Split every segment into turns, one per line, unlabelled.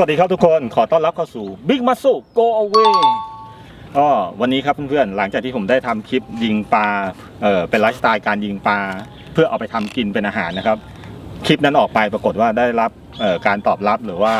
วัสดีครับทุกคนขอต้อนรับเข้าสู่ Big Muscle Go Away ก็วันนี้ครับเพื่อนๆหลังจากที่ผมได้ทำคลิปยิงปลาเออเป็นไลฟ์สไตล์การยิงปลาเพื่อเอาไปทำกินเป็นอาหารนะครับ คลิปนั้นออกไปปรากฏว่าได้รับเอ่อการตอบรับหรือว่า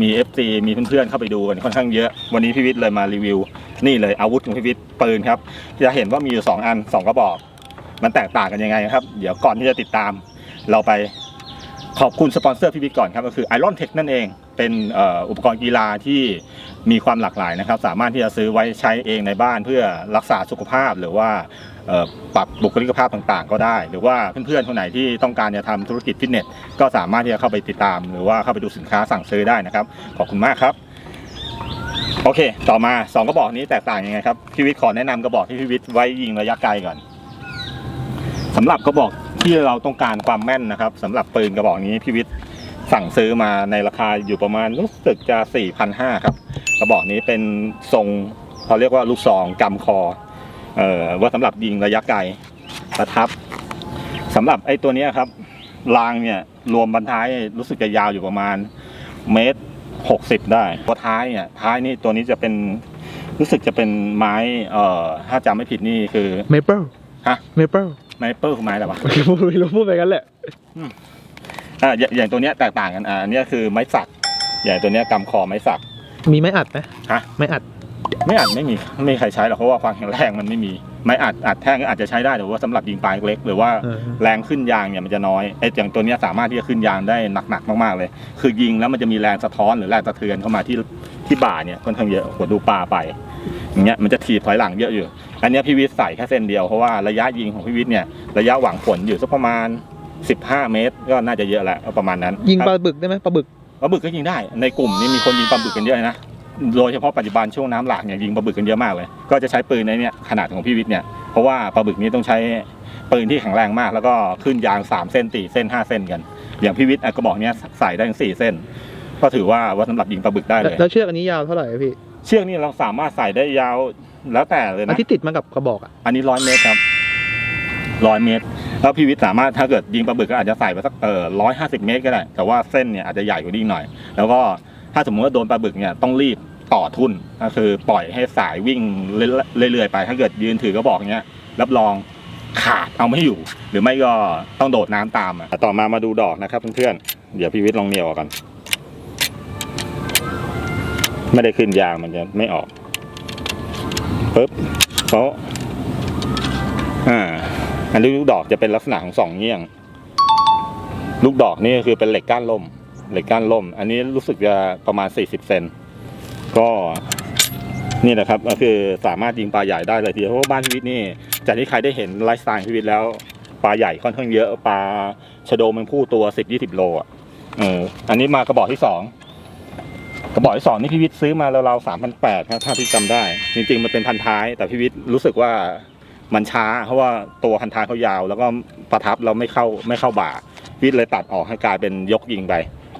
มี FC มีเพื่อนๆเข้าไปดูกันค่อนข้างเยอะ วันนี้พี่วิทย์เลยมารีวิว นี่เลยอาวุธของพี่วิทย์ปืนครับจะเห็นว่ามีอยู่สองอันสองกระบอก มันแตกต่างกันยังไงครับ เดี๋ยวก่อนที่จะติดตาม เราไปขอบคุณสปอนเซอร์พี่วิทย์ก่อนครับก็คือ Iron Tech นั่นเอง เป็นอ,อุปกรณ์กีฬาที่มีความหลากหลายนะครับ สามารถที่จะซื้อไว้ใช้เองในบ้านเพื่อรักษาสุขภาพหรือว่าปรับบุคลิกภาพต่างๆ ก็ได้ หรือว่าเพื่อนๆคนไหนที่ต้องการจะทำธุรกิจฟิตเนสก็สามารถที่จะเข้าไปติดตาม หรือว่าเข้าไปดูสินค้าสั่งซื้อได้นะครับ ขอบคุณมากครับ โอเค ต่อมาสองกระบอกนี้แตกต่างยังไงครับพี่วิทย์ขอแนะนำกระบอกที่พี่วิทย์ไว้ยิงระยะไกลก่อนสำหรับกระบอกที่เราต้องการความแม่นนะครับสำหรับปืนกระบอกนี้พี่วิทย์ สั่งซื้อมาในราคาอยู่ประมาณรู้สึกจะ 4,500 ครับกระบอกนี้เป็นทรงเขาเรียกว่าลูกซองกำคอเอ่อว่าสำหรับยิงระยะไกลประทับสำหรับไอ้ตัวเนี้ยครับรางเนี่ยรวมบรรท้ายรู้สึกจะยาวอยู่ประมาณเมตรหกสิบได้ตัวท้ายเนี่ยท้ายนี่ตัวนี้จะเป็นรู้สึกจะเป็นไม้เอ่อถ้าจำไม่ผิดนี่คือ
เมเปิล
ฮะ
เมเปิล
ไม้เปิลคือไม้อะไรวะ
พูดไม่รู้พูดไปกันแหละ
อ่าอย่างอย่างตัวเนี้ยแตกต่างกันอ่าอันเนี้ยคือไม้สัก อย่างตัวเนี้ยกำคอไม้สัก
มีไม้อัดไหม
ฮะ
ไม้อัด
ไม่อาจไม่มีไม่มีใครใช้หรอกเพราะว่าความแข็งแรงมันไม่มีไม้อัดอัดแท่งก็อาจจะใช้ได้แต่ว่าสำหรับยิงปลาเล็กหรือว่า
เออ
แรงขึ้นยางเนี่ยมันจะน้อยไอ้อย่างตัวเนี้ยสามารถที่จะขึ้นยางได้หนักๆมากๆเลย คือยิงแล้วมันจะมีแรงสะท้อนหรือแรงสะเทือนเข้ามาที่ที่บ่าเนี่ยค่อนข้างเยอะหัวดูปลาไปอย่างเงี้ยมันจะถีบถอยหลังเยอะอยู่ อันเนี้ยพี่วิทย์ใส่แค่เส้นเดียวเพราะว่าระยะยิงของพี่วิทย์เนี่ยระยะหวังผลอยู่สักประมาณ 15 เมตร ก็น่าจะเยอะแหละประมาณนั้น
ยิงปลาบึกได้ไหมปลาบึก
ปลาบึกก็ยิงได้ ในกลุ่มนี้มีคนยิงปลาบึกกันเยอะนะโดยเฉพาะปัจจุบันช่วงน้ำหลากเนี่ยยิงปลาบึกกันเยอะมากเลย ก็จะใช้ปืนในเนี่ยขนาดของพี่วิทย์เนี่ยเพราะว่าปลาบึกนี้ต้องใช้ปืนที่แข็งแรงมาก แล้วก็ขึ้นยาง 3 เส้นตีเส้น 5 เส้นกัน อย่างพี่วิทย์อะกระบอกเนี้ยใส่ได้ถึง4เส้น ก็ถือว่าว่าสำหรับยิงปลาบึกได้เลย
แล้วเชือกอันนี้ยาวเท่าไหร่อะพี่
เชือกนี่เราสามารถใส่ได้ยาวแล้วแต่เลย
อัน
นะ
ที่ติดมากับกระบอกอะ
อันนี้ร้อยเมตรครับร้อยเมตร แล้วพี่วิทย์สามารถถ้าเกิดยิงปลาบึกก็อาจจะใส่ไปสักเออร้อยห้าสิบเมตรก็ได้ แต่ว่าเส้นเนี่ยอาจจะใหญ่กว่านี้หน่อย แล้วก็ถ้าสมมติว่าโดนปลาบึกเนี่ยต้องรีบต่อทุนก็คือปล่อยให้สายวิ่งเรื่อยๆไป ถ้าเกิดยืนถือกระบอกเนี้ยรับรองขาดเอาไม่อยู่ หรือไม่ก็ต้องโดดน้ำตามอะต่อมามาดูดอกนะครับเพื่อนๆเดี๋ยวพี่วิทย์ลองเหนียวกันไม่ได้ขึ้นยางมันจะไม่ออกปึ๊บเขาอ่า อันนี้ลูกดอกจะเป็นลักษณะของสองเงี้ยง ลูกดอกนี่คือเป็นเหล็กก้านล่ม เหล็กก้านล่ม อันนี้รู้สึกจะประมาณ 40 เซน ก็นี่แหละครับก็คือสามารถยิงปลาใหญ่ได้เลยทีเดียวเพราะว่าบ้านพิวิทนี่จากที่ใครได้เห็นไลฟ์สไตล์พิวิทแล้วปลาใหญ่ค่อนข้างเยอะปลาชะโดมันผู้ตัว 10-20 โลอะเอออันนี้มากระบอกที่สองกระบอกที่สองนี่พิวิทย์ซื้อมาแล้วเราสามพันแปดครับถ้าพี่จำได้ จริงๆมันเป็นพันท้าย แต่พิวิทย์รู้สึกว่า มันช้า เพราะว่าตัวคันท้ายเขายาว แล้วก็ประทับเราไม่เข้าไม่เข้าบ่าวิทย์เลยตัดออกให้กลายเป็นยกยิงไป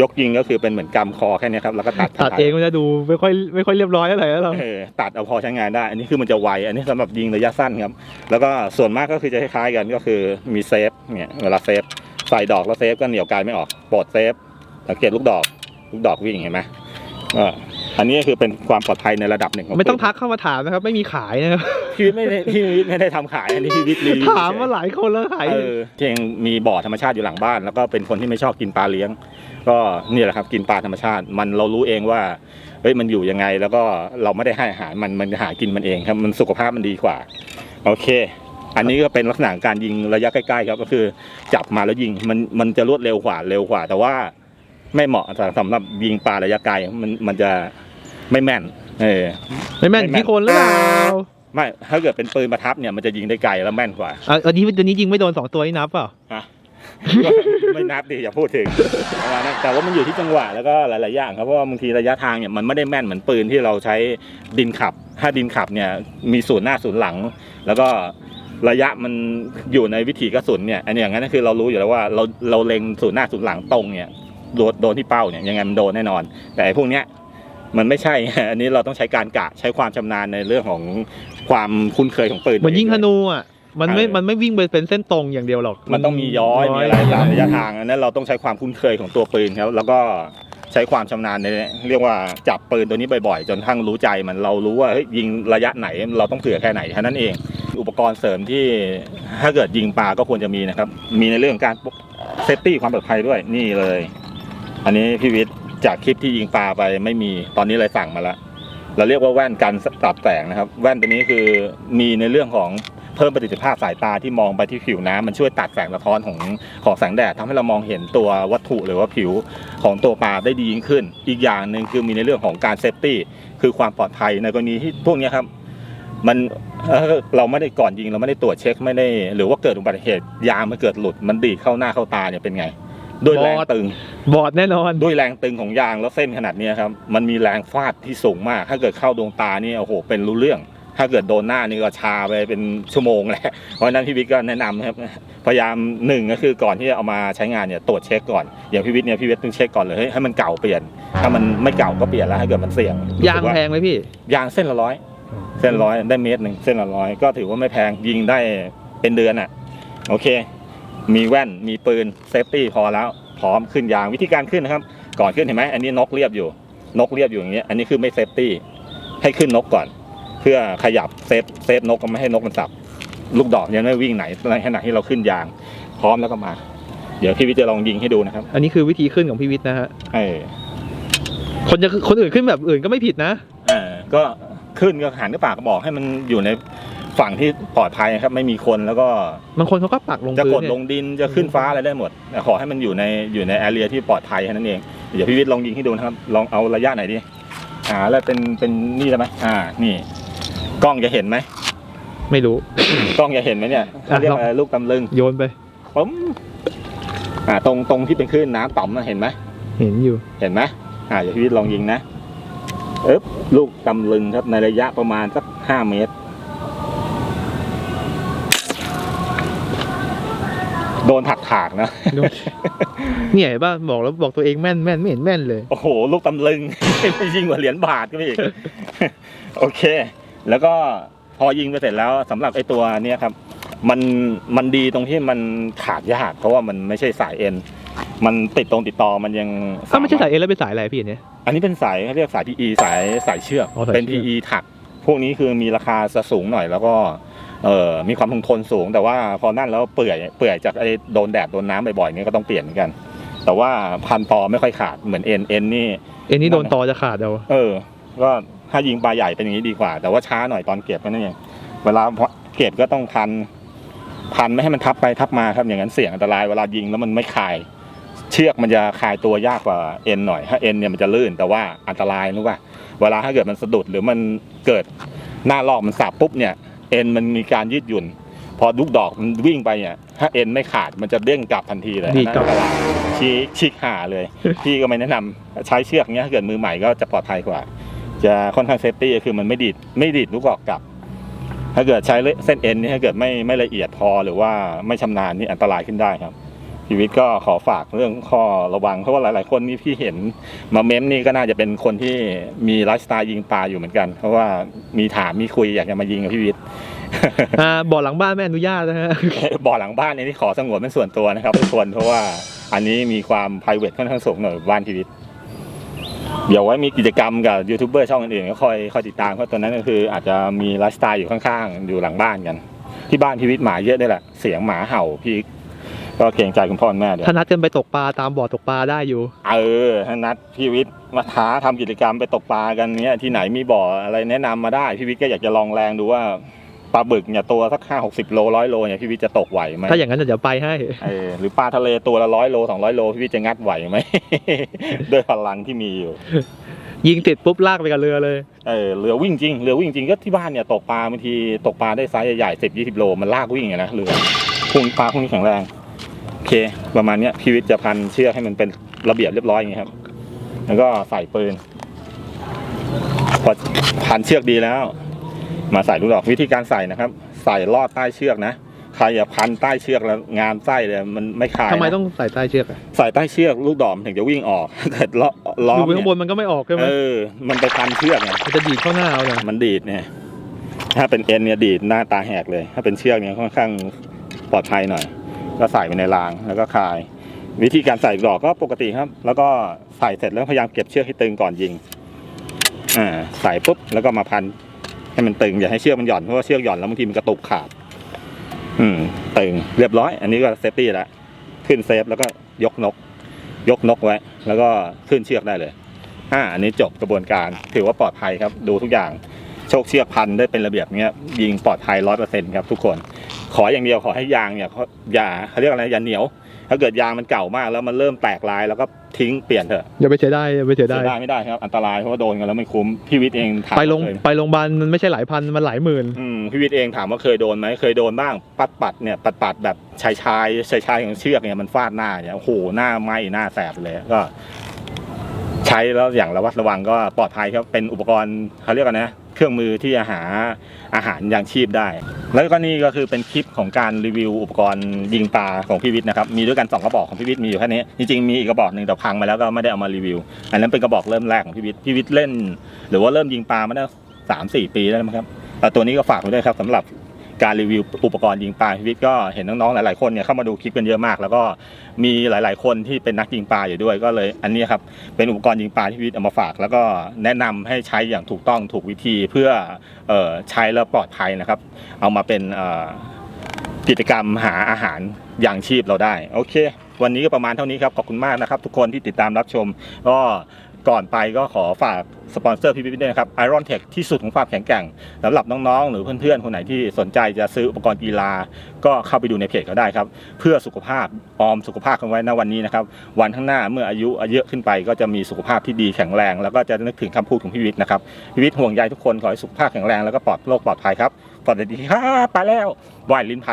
ยกยิงก็คือเป็นเหมือนกำคอแค่เนี้ยครับแล้วก็ตัด
ตัดเองมันจะดูไม่ค่อยไม่ค่อยเรียบร้อยเท่าไหร่แล้วเรา
เออตัดเอาพอใช้งานได้ อันนี้คือมันจะไวอันนี้สำหรับยิงระยะสั้นครับ แล้วก็ส่วนมากก็คือจะคล้ายๆกันก็คือมีเซฟเนี่ยเวลาเซฟใส่ดอกแล้วเซฟก็เหนียวกายไม่ออกปลดเซฟสังเกตลูกดอก ลูกดอกวิ่งเห็นไหมก็ อันนี้ก็คือเป็นความปลอดภัยในระดับหนึ่งของ
ไม่ต้อง
ปืน
ทักเข้ามาถามนะครับ ไม่มีขายนะครับ
พี่วิทย์ไม่ได้พี่วิทย์ไม่ได้ทำขายอันนี้พี่วิทย์รีวิว
ถาม
เฉย
มาหลายคนแล้วขาย
เออที่เองมีบ่อธรรมชาติอยู่หลังบ้าน แล้วก็เป็นคนที่ไม่ชอบกินปลาเลี้ยง ก็นี่แหละครับกินปลาธรรมชาติ มันเรารู้เองว่าเฮ้ยมันอยู่ยังไงแล้วก็เราไม่ได้ให้อาหารมันมันหากินมันเองครับมันสุขภาพมันดีกว่า โอเค อันนี้ก็เป็นลักษณะการยิงระยะใกล้ๆครับก็คือจับมาแล้วยิงมันมันจะรวดเร็วกว่าเร็วกว่า แต่ว่า ไม่เหมาะสำหรับยิงปลาระยะไกลมันมันจะไม่แม่น เออ
ไม่แม่น
ไม่แม่น
ที่คนหรือเปล่า
ไม่ถ้าเกิดเป็นปืนประทับเนี่ยมันจะยิงได้ไกลแล้วแม่นกว่า
อะอันนี้ตัวนี้ยิงไม่โดนสองตัวนี่นับเปล่า
ฮะไม่นับดิอย่าพูดถึงประมาณนั้นแต่ว่ามันอยู่ที่จังหวะแล้วก็หลาย ๆ อย่างครับเพราะว่าบางทีระยะทางเนี่ยมันไม่ได้แม่นเหมือนปืนที่เราใช้ดินขับ ถ้าดินขับเนี่ยมีศูนย์หน้าศูนย์หลัง แล้วก็ระยะมันอยู่ในวิถีกระสุนเนี่ยอันนี้อย่างนั้นก็คือเรารู้อยู่แล้วว่าเราเราเล็งศูนย์หน้าศูนย์หลังตรงเนี่ย โดนโดนที่เป้าเนี่ยยังไงมันโดนแน่นอน แต่ไอ้พวกเนี้ยมันไม่ใช่ อันนี้เราต้องใช้การกะใช้ความชำนาญในเรื่องของความคุ้นเคยของปืน
เหมือนยิงธ
ตัวเด้วย
นูอะมันไม่
เออ
มันไม่วิ่งไปเป็นเส้นตรงอย่างเดียวหรอก
มันต้องมีย้อย มีอะไรตามระยะทาง อันนั้นเราต้องใช้ความคุ้นเคยของตัวปืนครับ แล้วก็ใช้ความชำนาญในเรียกว่าจับปืนตัวนี้บ่อยๆ จนทั้งรู้ใจมันเรารู้ว่าเฮ้ยยิงระยะไหนเราต้องเผื่อแค่ไหนแค่นั้นเอง อุปกรณ์เสริมที่ถ้าเกิดยิงปลาก็ควรจะมีนะครับ มีในเรื่องการเซฟตี้ความปลอดภัยด้วยนี่เลย อันนี้พี่วิทย์จากคลิปที่ยิงปลาไปไม่มีตอนนี้เลยสั่งมาแล้วเราเรียกว่าแว่นกันตับแสงนะครับ แว่นตัวนี้คือมีในเรื่องของเพิ่มประสิทธิภาพสายตาที่มองไปที่ผิวน้ำมันช่วยตัดแสงสะท้อนของของแสงแดดทำให้เรามองเห็นตัววัตถุหรือว่าผิวของตัวปลาได้ดียิ่งขึ้น อีกอย่างหนึ่งคือมีในเรื่องของการเซฟตี้คือความปลอดภัยในกรณีที่พวกนี้ครับมันเราไม่ได้ก่อนยิงเราไม่ได้ตรวจเช็คไม่ได้ หรือว่าเกิดอุบัติเหตุยางมันเกิดหลุดมันดีเข้าหน้าเข้าตาเนี่ยเป็นไง ด้วยแรง
บอด
ตึง
บอดแน่นอน
ด้วยแรงตึงของยางแล้วเส้นขนาดเนี้ยครับ มันมีแรงฟาดที่สูงมาก ถ้าเกิดเข้าดวงตานี่โอ้โห เป็นรู้เรื่อง ถ้าเกิดโดนหน้านี่ก็ชาไปเป็นชั่วโมงแหละ เพราะฉะนั้นพี่วิทย์ก็แนะนำนะครับ พยายามหนึ่งก็คือก่อนที่จะเอามาใช้งานเนี่ยตรวจเช็คก่อน อย่างพี่วิทย์เนี่ยพี่วิทย์ต้องเช็คก่อนเลยเฮ้ยให้มันเก่าเปลี่ยน ถ้ามันไม่เก่าก็เปลี่ยนแล้วถ้าเกิดมันเสี่ยง
ยาง
รู้สึกว่
แพงไหมพี่
ยางเส้นละร้อย เส้นร้อยได้เมตรหนึ่งเส้นละร้อยก็ถือว่าไม่แพงยิงได้เป็นเดือนอะ โอเค มีแว่นมีปืนเซฟตี้พอแล้วพร้อมขึ้นยางวิธีการขึ้นนะครับ ก่อนขึ้นเห็นไหมอันนี้นกเรียบอยู่ นกเรียบอยู่อย่างเงี้ยอันนี้คือไม่เซฟตี้ให้ขึ้นนกก่อน เพื่อขยับเซฟเซฟนกก็ไม่ให้นกมันสับลูกดอกยังไม่วิ่งไหนในขณะที่เราขึ้นยาง พร้อมแล้วก็มา เดี๋ยวพี่วิทย์จะลองยิงให้ดูนะครับ
อันนี้คือวิธีขึ้นของพี่วิทย์นะฮะ
เออ
คนจะคนอื่นขึ้นแบบอื่นก็ไม่ผิดนะ
เออก็ขึ้นก็หันก็ปากกระบอกให้มันอยู่ใน ฝั่งที่ปลอดภัยครับ ไม่มีคนแล้วก็
บางคนเขาก็ปักลง
จะ
พื้
ก
น
ด
เนี่
ล
ย
งดินจะขึ้นฟ้าอะไรได้หมดแต่ขอให้มันอยู่ในอยู่ในแอเรียที่ปลอดภัยแค่นั้นเองเดี๋ยวพี่วิทย์ลองยิงให้ดูนะครับ ลองเอาระยะไหนดีอ่าแล้วเป็นเป็นนี่ได้ไหมอ่า นี่ กล้องจะเห็นไหม
ไม่รู้
กล้องจะเห็นไหมเนี่ยเขาเรียกอะไรลูกตำลึง
โยนไป
ปุ๊มอ่า ตรงตรงที่เป็นคลื่นน้ำต่อมน่ะเห็นไหม
เห็นอยู่
เห็นไหมอ่าเดี๋ยวพี่วิทย์ลองยิงนะเอ๊บลูกตำลึงครับในระยะประมาณสักห้าเมตร โดนถักถากๆนะ
เนี่ยเห็นป่ะบอกแล้วบอกตัวเองแม่นแม่นไม่เห็นแม่นเลย
โอ้โห ลูกตำลึง ไม่ยิ่งกว่าเหรียญบาทก็อีก โอเค แล้วก็พอยิงไปเสร็จแล้วสำหรับไอ้ตัวเนี้ยครับ มันมันดีตรงที่มันขาดยากเพราะว่ามันไม่ใช่สายเอ็น มันติดตรงติดต่อมันยัง
ถ้าไม่ใช่สาย
รถ
เอแล้วเป็นสายอะไรพี่อันเนี้ย
อันนี้เป็นสายเขาเรียกสาย PE สายสายเชือก
อ๋อสาย
เป็น
เชือก
PE ถัก พวกนี้คือมีราคาจะสูงหน่อยแล้วก็ เอ่อมีความคงทนสูง แต่ว่าพอนั่นแล้วเปื่อยเปื่อยจากไอ้โดนแดดโดนน้ำบ่อยๆนี่ก็ต้องเปลี่ยนเหมือนกัน แต่ว่าพันต่อไม่ค่อยขาดเหมือนเอ็นเอ็นนี่
เอ็นนี่โดนตอจะขาดเอา
เออ ก็ถ้ายิงปลาใหญ่เป็นอย่างนี้ดีกว่า แต่ว่าช้าหน่อยตอนเก็บก็นั่นเองเวลาเก็บก็ต้องพันพันไม่ให้มันทับไปทับมาครับอย่างนั้นเสี่ยงอันตรายเวลายิงแล้วมันไม่คลายเชือกมันจะคลายตัวยากกว่าเอ็นหน่อย ถ้าเอ็นเนี่ยมันจะลื่นแต่ว่าอันตรายรู้ป่ะเวลาถ้าเกิดมันสะดุดหรือมันเกิดหน้าลอกมันสับปุ๊บเนี่ย เอ็นมันมีการยืดหยุ่น พอลูกดอกมันวิ่งไปเนี่ยถ้าเอ็นไม่ขาดมันจะเด้งกลับทันทีเลย
ดีดกลับ
อันตรายชี้ชิกหาเลย พี่ก็ไม่แนะนำใช้เชือกเนี้ยถ้าเกิดมือใหม่ก็จะปลอดภัยกว่า จะค่อนข้างเซฟตี้ก็คือมันไม่ดีดไม่ดีดลูกดอกกลับ ถ้าเกิดใช้เส้นเอ็นนี่ถ้าเกิดไม่ไม่ละเอียดพอหรือว่าไม่ชำนาญนี่อันตรายขึ้นได้ครับ ชีวิตก็ขอฝากเรื่องข้อระวังเพราะว่าหลาย ๆ คนนี่พี่เห็นมาเม้มนี่ก็น่าจะเป็นคนที่มีไลฟ์สไตล์ยิงปลาอยู่เหมือนกัน เพราะว่ามีถามมีคุยอยากจะมายิงกับพี่วิทย์
อ่าบ่อหลังบ้านไม่อนุญาตนะฮะ
บ่อหลังบ้านเนี่ยที่ขอสงวนเป็นส่วนตัวนะครับทุกคนเพราะว่าอันนี้มีความ p r i v a t ค่อนข้างสูงหน่อยบ้านพีวิทย์เดี๋ยวไว้มีกิจกรรมกับยูทูบเบอร์ช่องอื่นๆก็คอยคอยติดตามเพราะตอนนั้นก็คืออาจจะมีไลฟ์สไตล์อยู่ข้างๆ อยู่หลังบ้านกัน ที่บ้านพีวิทย์หมาเยอะด้วยแหละ เสียงหมาเห่าพี่ ก็เกรงใจคุณพ่อคุณแม่เดี๋ยว
ถ้านัดกันไปตกปลาตามบ่อตกปลาได้อยู่
เออถ้านัดพี่วิทย์มาท้าทำกิจกรรมไปตกปลากันเนี้ยที่ไหนมีบ่ออะไรแนะนำมาได้พี่วิทย์ก็อยากจะลองแรงดูว่าปลาบึกเนี่ยตัวสักห้าหกสิบโลร้อยโลเนี่ยพี่วิทย์จะตกไหวไหม
ถ้าอย่างนั้นเดี๋ยวไปให้
เออหรือปลาทะเลตัวละร้อยโลสองร้อยโลพี่วิทย์จะงัดไหวไหมด้วยพลังที่มีอยู่
ยิงติดปุ๊บลากไปกับเรือเลย
เออเรือวิ่งจริง เรือวิ่งจริงก็ที่บ้านเนี่ยตกปลาบางทีตกปลาได้ไซส์ใหญ่สิบยี่สิบโลมันลากวิ่งไงนะเรือพวกปลาพวกนี้แข็งแรงโอ เค ประมาณเนี้ยพี่วิทย์จะพันเชือกให้มันเป็นระเบียบเรียบร้อยอย่างเงี้ยครับ แล้วก็ใส่ปืน พอพันเชือกดีแล้ว มาใส่ลูกดอกวิธีการใส่นะครับ ใส่ลอดใต้เชือกนะใครอย่าพันใต้เชือกแล้วงานไส้เลยมันไม่คลาย
ทำไม
นะ
ต้องใส่ใต้เชือกอะ
ใส่ใต้เชือกลูกดอกมันถึงจะวิ่งออกถ้าเกิดล้อล้อ
อยู่
ม
บนข้างบ
เนี่ย
นมันก็ไม่ออกใช่ไหม
เออมันไปพันเชือกไง
มันจะดีดเข้าหน้าเอาเนี่ย
มันดีดเนี่ยถ้าเป็นเอ็นเนี่ยดีดหน้าตาแหกเลย ถ้าเป็นเชือกเนี่ยค่อนข้างปลอดภัยหน่อย ก็ใส่ไปในรางแล้วก็คาย วิธีการใส่ดอกก็ปกติครับ แล้วก็ใส่เสร็จแล้วพยายามเก็บเชือกให้ตึงก่อนยิงอ่าใส่ปุ๊บแล้วก็มาพันให้มันตึงอย่าให้เชือกมันหย่อนเพราะว่าเชือกหย่อนแล้วบางทีมันกระตุกขาด อืมตึงเรียบร้อย อันนี้ก็เซฟตี้แล้วขึ้นเซฟแล้วก็ยกนก ยกนกไว้ แล้วก็ขึ้นเชือกได้เลยอ่าอันนี้จบกระบวนการถือว่าปลอดภัยครับ ดูทุกอย่างโชคเชือกพันได้เป็นระเบียบเงี้ยยิงปลอดภัยร้อยเปอร์เซ็นต์ครับทุกคน ขออย่างเดียวขอให้ยางเนี่ยเขาอย่าเขาเรียกอะไรอย่าเหนียว ถ้าเกิดยางมันเก่ามากแล้วมันเริ่มแตกลายแล้วก็ทิ้งเปลี่ยนเถอะ
อย่าไปเสียได้อย่าไปเสีย
เสี
ได้
ยดายไม่ได้ครับอันตรายเพราะว่าโดนกันแล้วไม่คุ้มพี่วิทย์เองถาม
ไปโรง
เคย
ไปโรงพยาบาลมันไม่ใช่หลายพันมันหลายหมื่น
อืมพี่วิทย์เองถามว่าเคยโดนไหมเคยโดนบ้างปัดปัดเนี่ยปัดปัดแบบชายชายชายชายของเชือกเนี่ยมันฟาดหน้าเนี่ยโอ้โหหน้าไหม้หน้าแสบเลยก็ ใช้แล้วอย่างระวัดระวังก็ปลอดภัยครับเป็นอุปกรณ์เขาเรียกกันนะ เครื่องมือที่จะหาอาหารยางชีพได้ แล้วก็นี่ก็คือเป็นคลิปของการรีวิวอุปกรณ์ยิงปลาของพี่วิทย์นะครับ มีด้วยกันสองกระบอกของพี่วิทย์มีอยู่แค่นี้ จริงๆมีอีกกระบอกหนึ่งแต่พังไปแล้วก็ไม่ได้เอามารีวิว อันนั้นเป็นกระบอกเริ่มแรกของพี่วิทย์พี่วิทย์เล่น หรือว่าเริ่มยิงปลามาได้สามสี่ปีแล้วมั้งครับแต่ตัวนี้ก็ฝากไว้ด้วยครับสำหรับ การรีวิวอุปกรณ์ยิงปลาพี่วิทก็เห็นน้องๆหลายๆคนเนี่ยเข้ามาดูคลิปกันเยอะมาก แล้วก็มีหลาย ๆ คนที่เป็นนักยิงปลาอยู่ด้วยก็เลยอันนี้ครับเป็นอุปกรณ์ยิงปลาที่พี่วิทเอามาฝาก แล้วก็แนะนำให้ใช้อย่างถูกต้องถูกวิธีเพื่อออใช้แล้วปลอดภัยนะครับ เอามาเป็นกิจกรรมหาอาหารอย่างชีพเราได้ โอเค วันนี้ก็ประมาณเท่านี้ครับ ขอบคุณมากนะครับ ทุกคนที่ติดตามรับชม ก็ ก่อนไปก็ขอฝากสปอนเซอร์พี่วิทย์ด้วยนะครับ Iron Tech ที่สุดของความแข็งแกร่งสำหรับน้องๆ หรือเพื่อนๆ คนไหนที่สนใจจะซื้ออุปกรณ์กีฬา ก็เข้าไปดูในเพจเขาได้ครับ เพื่อสุขภาพออมสุขภาพกันไว้ณวันนี้นะครับ วันข้างหน้าเมื่ออายุเยอะขึ้นไป ก็จะมีสุขภาพที่ดีแข็งแรง แล้วก็จะนึกถึงคำพูดของพี่วิทย์นะครับพี่วิทย์ห่วงใยทุกคนขอให้สุขภาพแข็งแรงแล้วก็ปลอดโรคปลอดภัยครับสวัสดีครับไปแล้ววายลิ้นพัน